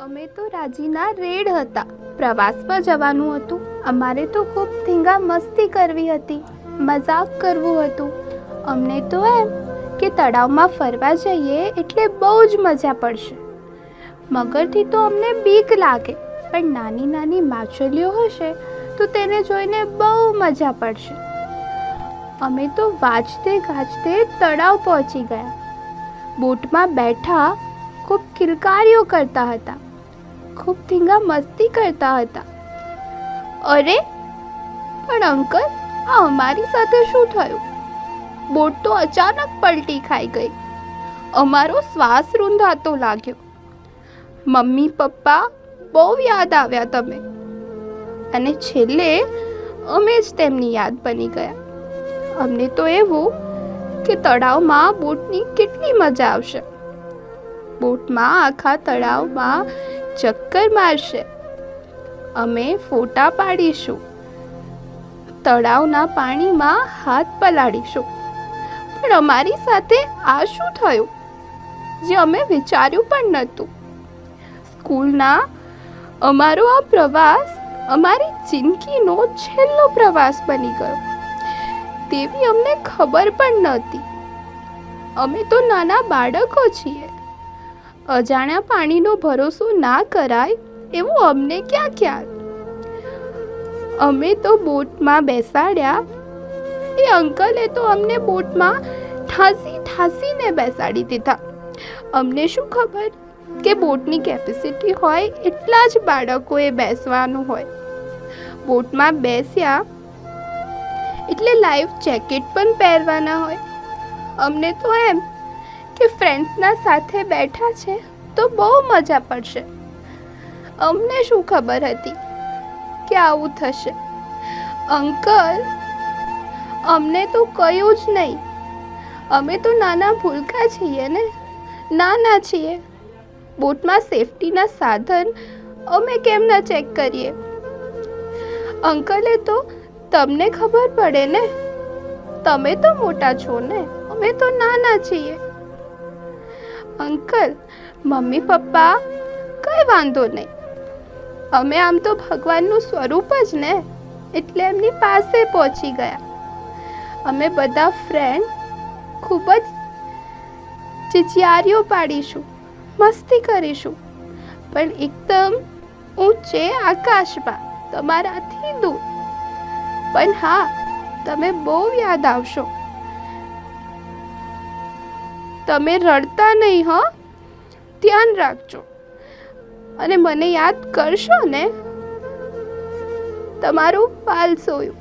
તો રાજીના રેડ હતા. પ્રવાસમાં જવાનું હતું. અમારે તો ખૂબ ધીંગા મસ્તી કરવી હતી. મજાક કરવું હતું. અમને તો એમ કે તળાવમાં ફરવા જઈએ એટલે બહુ જ મજા પડશે. મગરથી તો અમને બીક લાગે. પણ નાની નાની માછલીઓ હશે તો તેને જોઈને બહુ મજા પડશે. અમે તો વાંચતે ગાજતે તળાવ પહોંચી ગયા. બોટમાં બેઠા ખૂબ કિલકારીઓ કરતા હતા. ખૂબ ધીંગા મસ્તી કરતા હતા. અરે, પણ અંકલ, આ અમારી સાથે શું થયું? બોટ તો અચાનક પલટી ખાઈ ગઈ. અમારો શ્વાસ રૂંધાતો લાગ્યો. મમ્મી, પપ્પા, બહુ યાદ આવ્યા તમે. અને છેલ્લે અમે જ તેમની યાદ બની ગયા. અમને તો એવું કે તળાવમાં બોટની કેટલી મજા આવશે. બોટમાં આખા તળાવમાં ચક્કર મારશે. અમે ફોટા પાડીશું. તળાવના પાણીમાં હાથ પલાળીશું. પણ અમારી સાથે આ શું થયું? જે અમે વિચાર્યું પણ નહોતું. સ્કૂલના અમારો આ પ્રવાસ અમારી જિંદગીનો છેલ્લો પ્રવાસ બની ગયો. તેવી અમને ખબર પણ નહોતી. અમે તો નાના બાળકો છીએ. અજાણ્યા પાણીનો ભરોસો ના કરાય એવું અમને ક્યાં ખ્યાલ? અમે તો બોટમાં બેસાડ્યા. એ અંકલે તો અમને બોટમાં ઠાંસી ઠાંસીને બેસાડી દીધા. અમને શું ખબર કે બોટની કેપેસિટી હોય એટલા જ બાળકોએ બેસવાનું હોય. બોટમાં બેસ્યા એટલે લાઈફ જેકેટ પણ પહેરવાના હોય. અમને તો એમ કે ફ્રેન્ડ્સના સાથે બેઠા છે તો બહુ મજા પડશે. અમને શું ખબર હતી કે આવું થશે? અંકલ, અમને તો કયું જ નહીં. અમે તો નાના ભૂલકા છીએ ને? નાના છીએ. બોટમાં સેફટીના સાધન અમે કેમ ના ચેક કરીએ? અંકલે તો તમને ખબર પડે ને? તમે તો મોટા છો ને? અમે તો નાના છીએ. અંકલ, મમ્મી, પપ્પા, કઈ વાંધો નહીં. અમે આમ તો ભગવાનનું સ્વરૂપ જ ને, એટલે એમની પાસે પહોંચી ગયા. અમે બધા ફ્રેન્ડ ખૂબ જ ચિચિયારીઓ પાડીશું, મસ્તી કરીશું. પણ એકદમ ઊંચે આકાશમાં, તમારાથી દૂર. પણ હા, તમે બહુ યાદ આવશો. તમે રડતા નહીં હો? ધ્યાન રાખજો. અને મને યાદ કરશો ને તમારું પાલ સોયું.